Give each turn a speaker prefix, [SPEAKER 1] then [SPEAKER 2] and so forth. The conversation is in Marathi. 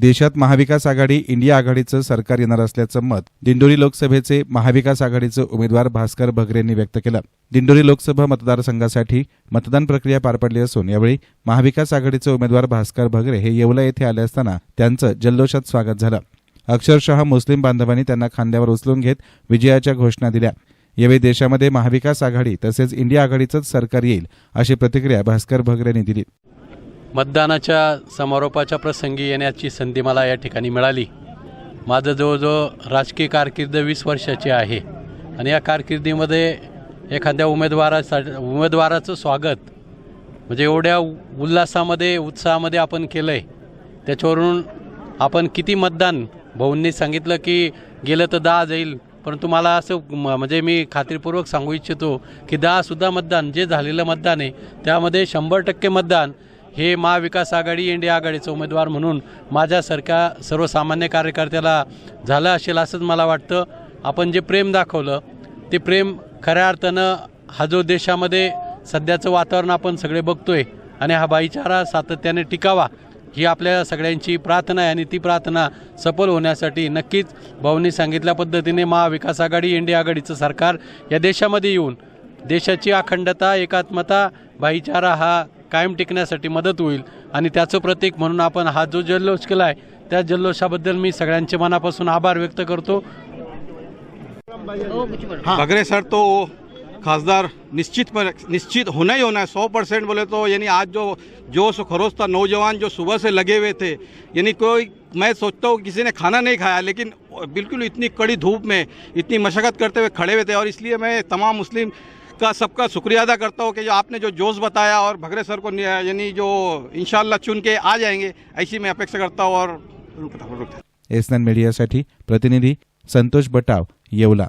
[SPEAKER 1] देशात महाविकास आघाडी इंडिया आघाडीचं सरकार येणार असल्याचं मत दिंडोरी लोकसभेचे महाविकास आघाडीचे उमेदवार भास्कर भगरे यांनी व्यक्त केलं. दिंडोरी लोकसभा मतदारसंघासाठी मतदान प्रक्रिया पार पडली असून यावेळी महाविकास आघाडीचे उमेदवार भास्कर भगरे हे येवला येथे आले असताना त्यांचं जल्लोषात स्वागत झालं. अक्षरशः मुस्लिम बांधवांनी त्यांना खांद्यावर उचलून घेत विजयाच्या घोषणा दिल्या. यावेळी देशामध्ये महाविकास आघाडी तसेच इंडिया आघाडीचंच सरकार येईल अशी प्रतिक्रिया भास्कर भगरे यांनी दिली.
[SPEAKER 2] मतदानाच्या समारोपाच्या प्रसंगी येण्याची संधी मला या ठिकाणी मिळाली. माझं जवळजवळ राजकीय कारकीर्द वीस वर्षाची आहे. आणि या कारकिर्दीमध्ये एखाद्या उमेदवारासाठी उमेदवाराचं स्वागत म्हणजे एवढ्या उल्हासामध्ये उत्साहामध्ये आपण केलं आहे त्याच्यावरून आपण किती मतदान भाऊंनी सांगितलं की गेलं तर दहा जाईल परंतु मला असं म- म्हणजे मी खात्रीपूर्वक सांगू इच्छितो की दहासुद्धा मतदान जे झालेलं मतदान आहे त्यामध्ये शंभर टक्के मतदान हे महाविकास आघाडी इंडिया आघाडीचा उमेदवार म्हणून माझ्यासारख्या सर्वसामान्य कार्यकर्त्याला झालं असेल असंच मला वाटतं. आपण जे प्रेम दाखवलं ते प्रेम खऱ्या अर्थानं हा जो देशामध्ये सध्याचं वातावरण आपण सगळे बघतोय आणि हा भाईचारा सातत्याने टिकावा ही आपल्या सगळ्यांची प्रार्थना आहे आणि ती प्रार्थना सफल होण्यासाठी नक्कीच भाऊंनी सांगितल्या पद्धतीने महाविकास आघाडी इंडिया आघाडीचं सरकार या देशामध्ये येऊन देशाची अखंडता एकात्मता भाईचारा हा कायम टिकण्यासाठी मदत होईल. आणि त्याचं प्रतीक म्हणून आपण हा जो जल्लोष केला आहे त्या जल्लोषाबद्दल मी सगळ्यांचे मनापासून आभार व्यक्त करतो.
[SPEAKER 3] भगरे सर तो खासदार निश्चित पर निश्चित होना ही होना है सौ परसेंट बोले तो यानी आज जो जोश खरोश था नौजवान जो सुबह से लगे हुए थे यानी कोई मैं सोचता हूँ किसी ने खाना नहीं खाया लेकिन बिल्कुल इतनी कड़ी धूप में इतनी मशक्क़त करते हुए खड़े हुए थे और इसलिए मैं तमाम मुस्लिम का सबका शुक्रिया अदा करता हूँ कि जो आपने जो जोश बताया और भगरे सर को यानी जो इनशाला चुन के आ जाएँगे ऐसी मैं अपेक्षा करता हूँ और रुकता रुकता
[SPEAKER 1] एसनॅन मीडियासाठी प्रतिनिधी संतोष बटाव येवला